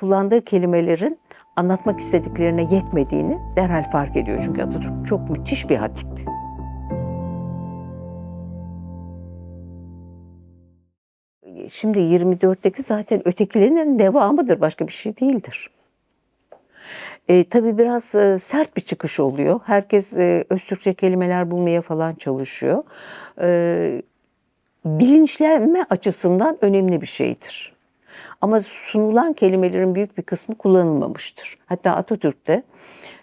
kullandığı kelimelerin anlatmak istediklerine yetmediğini derhal fark ediyor. Çünkü Atatürk çok müthiş bir hatip. Şimdi 24'teki zaten ötekilerin devamıdır, başka bir şey değildir. E, tabii biraz e, sert bir çıkış oluyor. Herkes e, Öztürkçe kelimeler bulmaya falan çalışıyor. E, bilinçlenme açısından önemli bir şeydir. Ama sunulan kelimelerin büyük bir kısmı kullanılmamıştır. Hatta Atatürk'te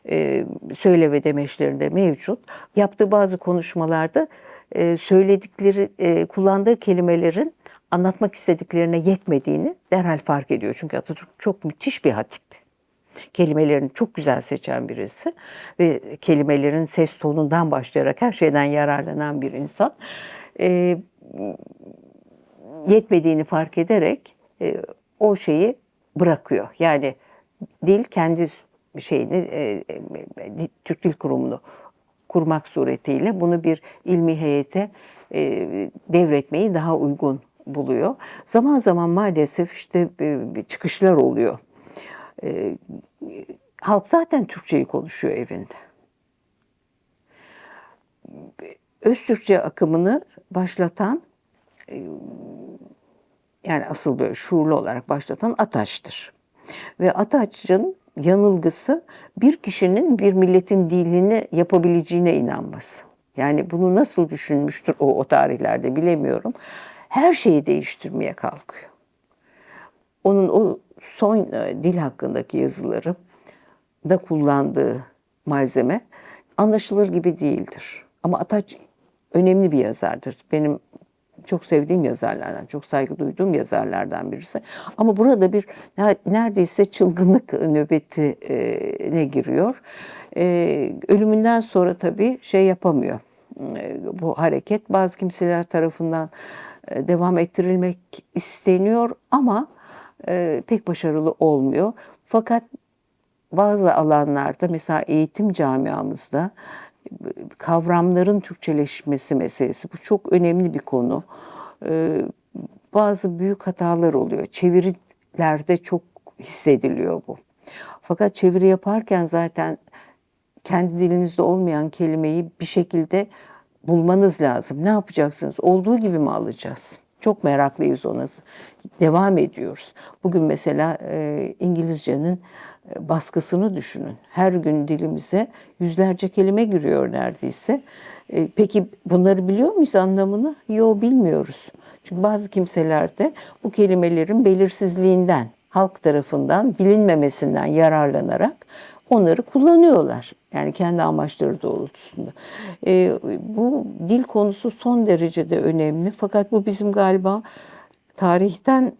e, söyle ve demeçlerinde mevcut. Yaptığı bazı konuşmalarda e, söyledikleri, e, kullandığı kelimelerin anlatmak istediklerine yetmediğini derhal fark ediyor. Çünkü Atatürk çok müthiş bir hatip. Kelimelerini çok güzel seçen birisi ve kelimelerin ses tonundan başlayarak her şeyden yararlanan bir insan. E, yetmediğini fark ederek e, o şeyi bırakıyor. Yani dil kendi şeyini e, e, Türk Dil Kurumu'nu kurmak suretiyle bunu bir ilmi heyete e, devretmeyi daha uygun buluyor. Zaman zaman maalesef işte e, çıkışlar oluyor. E, halk zaten Türkçeyi konuşuyor evinde. Öztürkçe akımını başlatan e, yani asıl böyle şuurlu olarak başlatan Ataç'tır. Ve Ataç'ın yanılgısı bir kişinin bir milletin dilini yapabileceğine inanması. Yani bunu nasıl düşünmüştür o, o tarihlerde bilemiyorum. Her şeyi değiştirmeye kalkıyor. Onun o son e, dil hakkındaki yazıları da kullandığı malzeme anlaşılır gibi değildir. Ama Ataç önemli bir yazardır. Benim çok sevdiğim yazarlardan, çok saygı duyduğum yazarlardan birisi. Ama burada bir neredeyse çılgınlık nöbetine giriyor. Ee, ölümünden sonra tabii şey yapamıyor. Ee, bu hareket bazı kimseler tarafından e, devam ettirilmek isteniyor ama e, pek başarılı olmuyor. Fakat bazı alanlarda mesela eğitim camiamızda kavramların Türkçeleşmesi meselesi. Bu çok önemli bir konu. Ee, bazı büyük hatalar oluyor. Çevirilerde çok hissediliyor bu. Fakat çeviri yaparken zaten kendi dilinizde olmayan kelimeyi bir şekilde bulmanız lazım. Ne yapacaksınız? Olduğu gibi mi alacağız? Çok meraklıyız ona. Devam ediyoruz. Bugün mesela e, İngilizcenin baskısını düşünün. Her gün dilimize yüzlerce kelime giriyor neredeyse. E, peki bunları biliyor muyuz anlamını? Yok bilmiyoruz. Çünkü bazı kimselerde bu kelimelerin belirsizliğinden, halk tarafından bilinmemesinden yararlanarak onları kullanıyorlar. Yani kendi amaçları doğrultusunda. E, bu dil konusu son derecede önemli. Fakat bu bizim galiba tarihten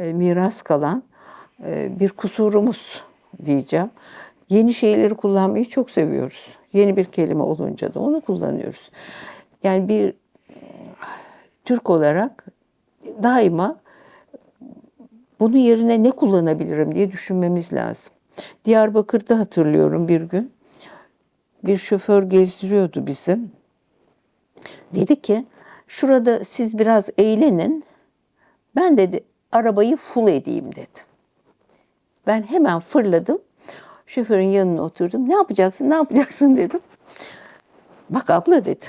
e, miras kalan e, bir kusurumuz diyeceğim. Yeni şeyleri kullanmayı çok seviyoruz. Yeni bir kelime olunca da onu kullanıyoruz. Yani bir Türk olarak daima bunun yerine ne kullanabilirim diye düşünmemiz lazım. Diyarbakır'da hatırlıyorum bir gün bir şoför gezdiriyordu bizim. Dedi ki şurada siz biraz eğlenin. Ben dedi arabayı full edeyim dedi. Ben hemen fırladım. Şoförün yanına oturdum. Ne yapacaksın, ne yapacaksın dedim. Bak abla dedi.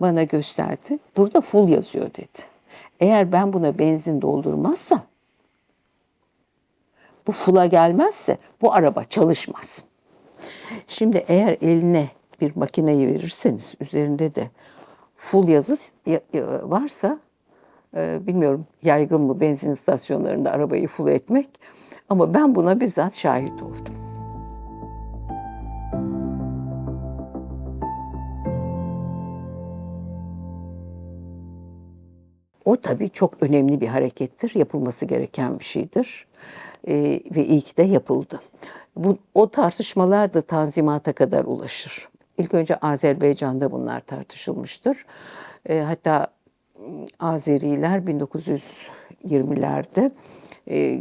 Bana gösterdi. Burada full yazıyor dedi. Eğer ben buna benzin doldurmazsam, bu full'a gelmezse bu araba çalışmaz. Şimdi eğer eline bir makineyi verirseniz üzerinde de full yazı varsa bilmiyorum yaygın mı benzin istasyonlarında arabayı full etmek ama ben buna bizzat şahit oldum. O tabii çok önemli bir harekettir, yapılması gereken bir şeydir ee, ve iyi ki de yapıldı. Bu, o tartışmalar da tanzimata kadar ulaşır. İlk önce Azerbaycan'da bunlar tartışılmıştır. Ee, hatta Azeriler 1920'lerde e,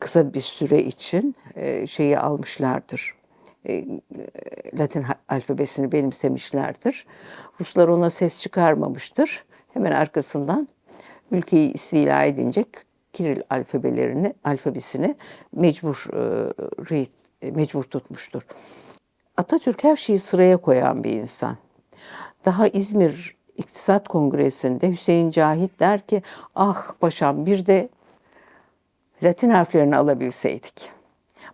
kısa bir süre için e, şeyi almışlardır. E, Latin alfabesini benimsemişlerdir. Ruslar ona ses çıkarmamıştır. Hemen arkasından ülkeyi istila edince Kiril alfabelerini, alfabesini mecbur mecbur tutmuştur. Atatürk her şeyi sıraya koyan bir insan. Daha İzmir İktisat Kongresi'nde Hüseyin Cahit der ki ah paşam bir de Latin harflerini alabilseydik.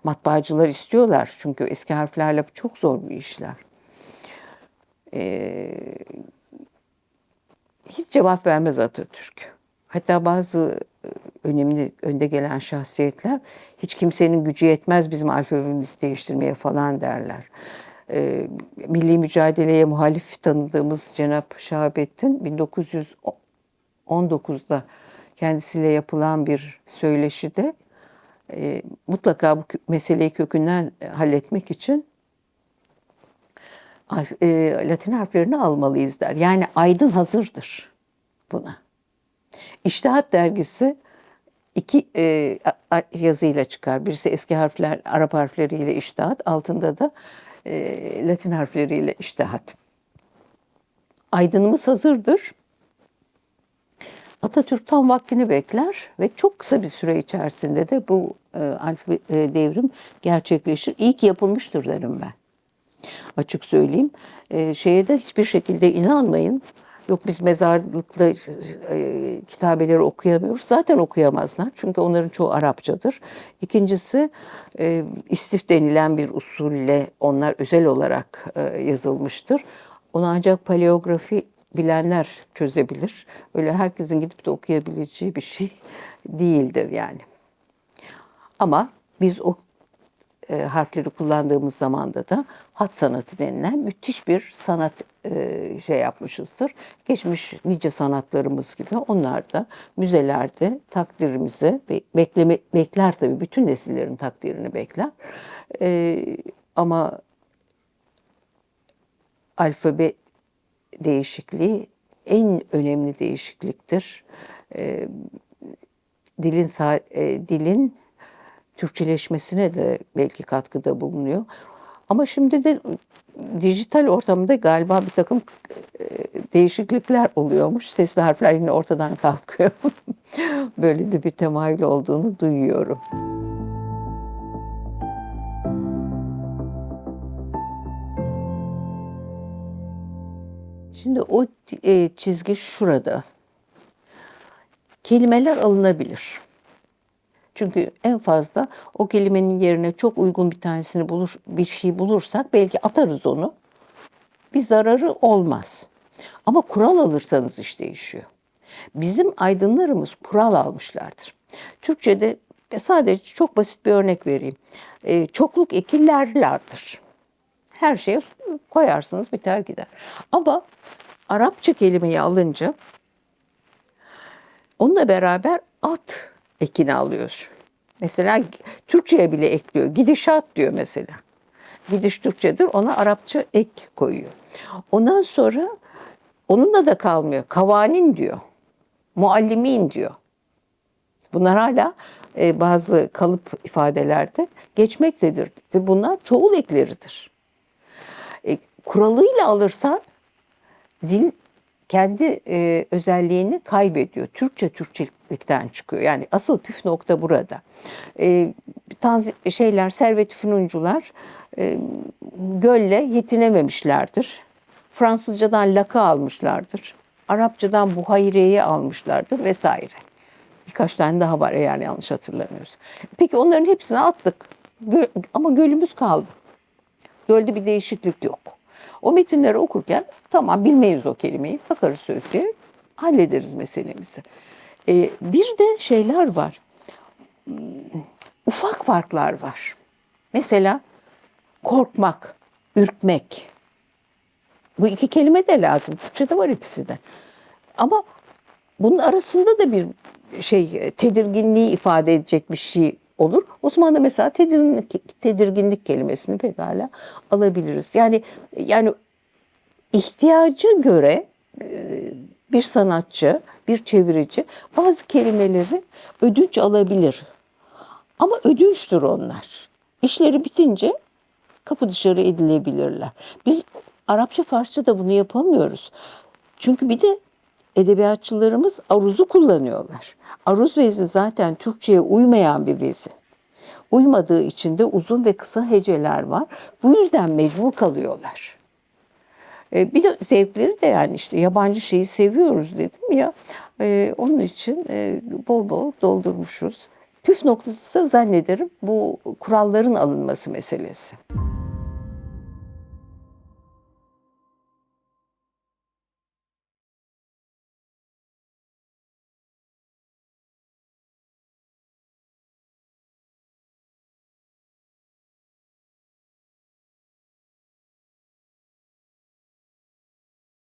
Matbaacılar istiyorlar çünkü eski harflerle çok zor bir işler. Ee, hiç cevap vermez Atatürk. Hatta bazı e, önemli önde gelen şahsiyetler hiç kimsenin gücü yetmez bizim alfabemizi değiştirmeye falan derler. Ee, milli mücadeleye muhalif tanıdığımız Cenap Şahabettin 1919'da kendisiyle yapılan bir söyleşide e, mutlaka bu meseleyi kökünden e, halletmek için e, Latin harflerini almalıyız der. Yani aydın hazırdır buna. İştihat dergisi iki e, yazıyla çıkar. Birisi eski harfler, Arap harfleriyle iştihat, altında da e, Latin harfleriyle iştihat. Aydınımız hazırdır. Atatürk tam vaktini bekler ve çok kısa bir süre içerisinde de bu e, alfabe e, devrim gerçekleşir. İyi ki yapılmıştır derim ben. Açık söyleyeyim. E, şeye de hiçbir şekilde inanmayın. Yok biz mezarlıkta e, kitabeleri okuyamıyoruz. Zaten okuyamazlar. Çünkü onların çoğu Arapçadır. İkincisi e, istif denilen bir usulle onlar özel olarak e, yazılmıştır. Onu ancak paleografi bilenler çözebilir. Öyle herkesin gidip de okuyabileceği bir şey değildir yani. Ama biz o e, harfleri kullandığımız zamanda da hat sanatı denilen müthiş bir sanat e, şey yapmışızdır. Geçmiş nice sanatlarımız gibi onlar da müzelerde takdirimizi be- bekleme, bekler tabii bütün nesillerin takdirini bekler. E, ama alfabe değişikliği en önemli değişikliktir. E, dilin e, dilin Türkçeleşmesine de belki katkıda bulunuyor. Ama şimdi de dijital ortamda galiba bir takım e, değişiklikler oluyormuş. Sesli harfler yine ortadan kalkıyor. Böyle de bir temayül olduğunu duyuyorum. Şimdi o e, çizgi şurada. Kelimeler alınabilir. Çünkü en fazla o kelimenin yerine çok uygun bir tanesini bulur, bir şey bulursak belki atarız onu. Bir zararı olmaz. Ama kural alırsanız iş değişiyor. Bizim aydınlarımız kural almışlardır. Türkçe'de sadece çok basit bir örnek vereyim. Ee, çokluk ekillerlerdir. Her şeye koyarsınız biter gider. Ama Arapça kelimeyi alınca Onunla beraber at ekini alıyor. Mesela Türkçe'ye bile ekliyor. Gidişat diyor mesela. Gidiş Türkçedir. Ona Arapça ek koyuyor. Ondan sonra onunla da kalmıyor. Kavanin diyor. Muallimin diyor. Bunlar hala e, bazı kalıp ifadelerde geçmektedir. Ve bunlar çoğul ekleridir. E, kuralıyla alırsan dil kendi e, özelliğini kaybediyor. Türkçe Türkçelikten çıkıyor. Yani asıl püf nokta burada. E, tanzi, şeyler, servet fünuncular e, gölle yetinememişlerdir. Fransızcadan laka almışlardır. Arapçadan buhayreyi almışlardır vesaire. Birkaç tane daha var eğer yanlış hatırlamıyoruz. Peki onların hepsini attık. Gö- ama gölümüz kaldı. Gölde bir değişiklik yok. O metinleri okurken tamam bilmeyiz o kelimeyi. Bakarız sözlüğe hallederiz meselemizi. Ee, bir de şeyler var. Hmm, Ufak farklar var. Mesela korkmak, ürkmek. Bu iki kelime de lazım. Türkçe'de var ikisi de. Ama bunun arasında da bir şey tedirginliği ifade edecek bir şey olur. O zaman da mesela tedirginlik, tedirginlik kelimesini pekala alabiliriz. Yani yani ihtiyaca göre e, bir sanatçı, bir çevirici bazı kelimeleri ödünç alabilir. Ama ödünçtür onlar. İşleri bitince kapı dışarı edilebilirler. Biz Arapça, Farsça da bunu yapamıyoruz. Çünkü bir de edebiyatçılarımız aruzu kullanıyorlar. Aruz vezni zaten Türkçe'ye uymayan bir vezin. Uymadığı için de uzun ve kısa heceler var. Bu yüzden mecbur kalıyorlar. E, bir de zevkleri de yani işte yabancı şeyi seviyoruz dedim ya. E, onun için e, bol bol doldurmuşuz. Püf noktası zannederim bu kuralların alınması meselesi.